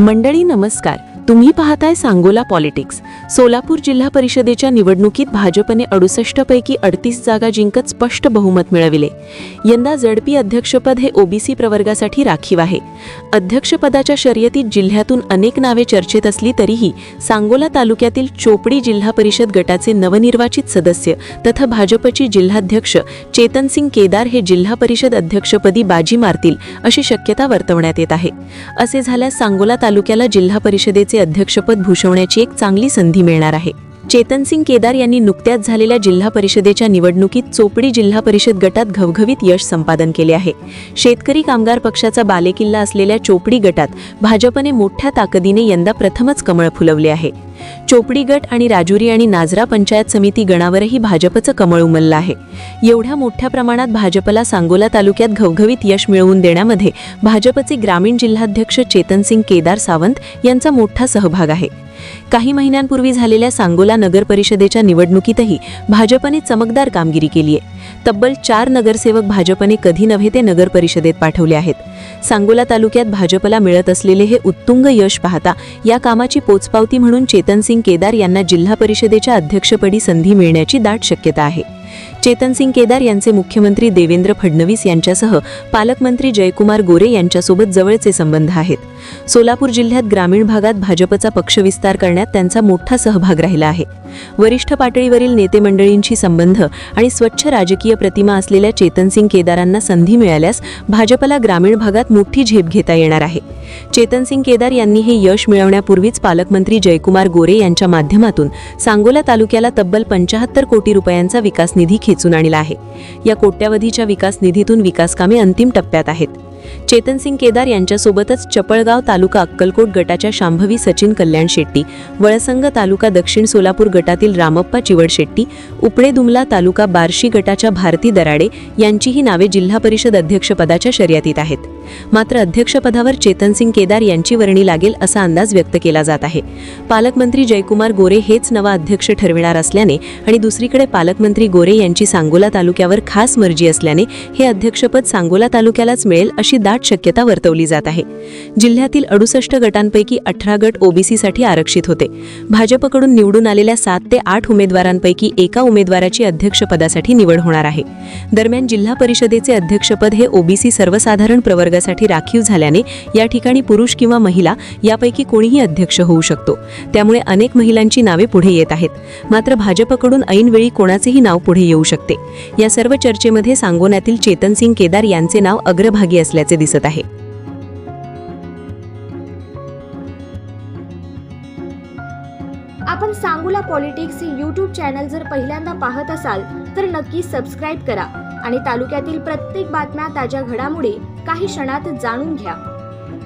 मंडळी नमस्कार. तुम्ही पाहताय सांगोला पॉलिटिक्स. सोलापूर जिल्हा परिषदेच्या निवडणुकीत भाजपने अडुसष्ट पैकी अडतीस जागा जिंकत स्पष्ट बहुमत मिळविले. यंदा जडपी अध्यक्षपद हे ओबीसी प्रवर्गासाठी राखीव आहे. अध्यक्षपदाच्या शर्यतीत जिल्ह्यातून अनेक नावे चर्चेत असली तरीही सांगोला तालुक्यातील चोपडी जिल्हा परिषद गटाचे नवनिर्वाचित सदस्य तथा भाजपची जिल्हाध्यक्ष चेतनसिंग केदार हे जिल्हा परिषद अध्यक्षपदी बाजी मारतील अशी शक्यता वर्तवण्यात येत आहे. असे झाल्यास सांगोला तालुक्याला जिल्हा परिषदेचे अध्यक्षपद भूषवण्याची एक चांगली संधी मिळणार आहे. चेतनसिंग केदार यांनी नुकत्याच झालेल्या जिल्हा परिषदेच्या निवडणुकीत चोपडी जिल्हा परिषद गटात घवघवीत यश संपादन केले आहे. शेतकरी कामगार पक्षाचा बालेकिल्ला असलेल्या चोपडी गटात भाजपने मोठ्या ताकदीने यंदा प्रथमच कमळ फुलवले आहे. चोपडी गट आणि राजुरी आणि नाझरा पंचायत समिती गणावरही भाजपचं कमळ उमललं आहे. एवढ्या मोठ्या प्रमाणात भाजपला सांगोला तालुक्यात घवघवीत यश मिळवून देण्यामध्ये भाजपचे ग्रामीण जिल्हाध्यक्ष चेतनसिंग केदार सावंत यांचा मोठा सहभाग आहे. काही महिन्यांपूर्वी झालेल्या सांगोला नगर परिषदेच्या निवडणुकीतही भाजपने चमकदार कामगिरी केली आहे. तब्बल चार नगरसेवक भाजपने कधी नव्हे ते नगर परिषदेत पाठवले आहेत. सांगोला तालुक्यात भाजपला मिळत असलेले हे उत्तुंग यश पाहता या कामाची पोचपावती म्हणून चेतनसिंग केदार यांना जिल्हा परिषदेच्या अध्यक्षपदी संधी मिळण्याची दाट शक्यता आहे. चेतनसिंग केदार यांचे मुख्यमंत्री देवेंद्र फडणवीस यांच्यासह पालकमंत्री जयकुमार गोरे यांच्यासोबत जवळचे संबंध आहेत. सोलापूर जिल्ह्यात ग्रामीण भागात भाजपचा पक्षविस्तार करण्यात त्यांचा मोठा सहभाग राहिला आहे. वरिष्ठ पातळीवरील नेते मंडळींशी संबंध आणि स्वच्छ राजकीय प्रतिमा असलेल्या चेतनसिंग केदारांना संधी मिळाल्यास भाजपला ग्रामीण भागात मोठी झेप घेता येणार आहे. चेतनसिंग केदार यांनी हे यश मिळवण्यापूर्वीच पालकमंत्री जयकुमार गोरे यांच्या माध्यमातून सांगोला तालुक्याला तब्बल पंचाहत्तर कोटी रुपयांचा विकास निधी खेचून आणला आहे. या कोट्यावधीच्या विकास निधीतून विकासकामे अंतिम टप्प्यात आहेत. चेतनसिंग केदार यांच्यासोबतच चपळगाव तालुका अक्कलकोट गटाच्या शांभवी सचिन कल्याण शेट्टी वळसंग तालुका दक्षिण सोलापूर गटातील रामप्पा चिवड शेट्टी उपडे दुमला तालुका बार्शी गटाच्या भारती दराडे यांचीही नावे जिल्हा परिषद अध्यक्षपदाच्या शर्यतीत आहेत. मात्र अध्यक्षपदावर चेतनसिंग केदार यांची वर्णी लागेल असा अंदाज व्यक्त केला जात आहे. पालकमंत्री जयकुमार गोरे हेच नवा अध्यक्ष ठरविणार असल्याने आणि दुसरीकडे पालकमंत्री गोरे यांची सांगोला तालुक्यावर खास मर्जी असल्याने हे अध्यक्षपद सांगोला तालुक्यालाच मिळेल अशी दाट शक्यता वर्तवली जात आहे. जिल्ह्यातील अडुसष्ट गटांपैकी अठरा गट ओबीसीसाठी आरक्षित होते. भाजपकडून निवडून आलेल्या सात ते आठ उमेदवारांपैकी एका उमेदवाराची अध्यक्षपदासाठी निवड होणार आहे. दरम्यान जिल्हा परिषदेचे अध्यक्षपद हे ओबीसी सर्वसाधारण प्रवर्ग प्रवर्गासाठी राखीव झाल्याने या ठिकाणी पुरुष किंवा महिला यापैकी कोणीही अध्यक्ष होऊ शकतो. त्यामुळे अनेक महिलांची नावे पुढे येत आहेत. मात्र भाजपकडून ऐनवेळी कोणाचेही नाव पुढे येऊ शकते. या सर्व चर्चेमध्ये सांगोण्यातील चेतनसिंग केदार यांचे नाव अग्रभागी असल्याचे दिसत आहे. आपण सांगूला पॉलिटिक्स हे यूट्यूब चॅनल जर पहिल्यांदा पाहत असाल तर नक्की सबस्क्राईब करा आणि तालुक्यातील प्रत्येक बातम्या ताज्या घडामोडी काही क्षणात जाणून घ्या.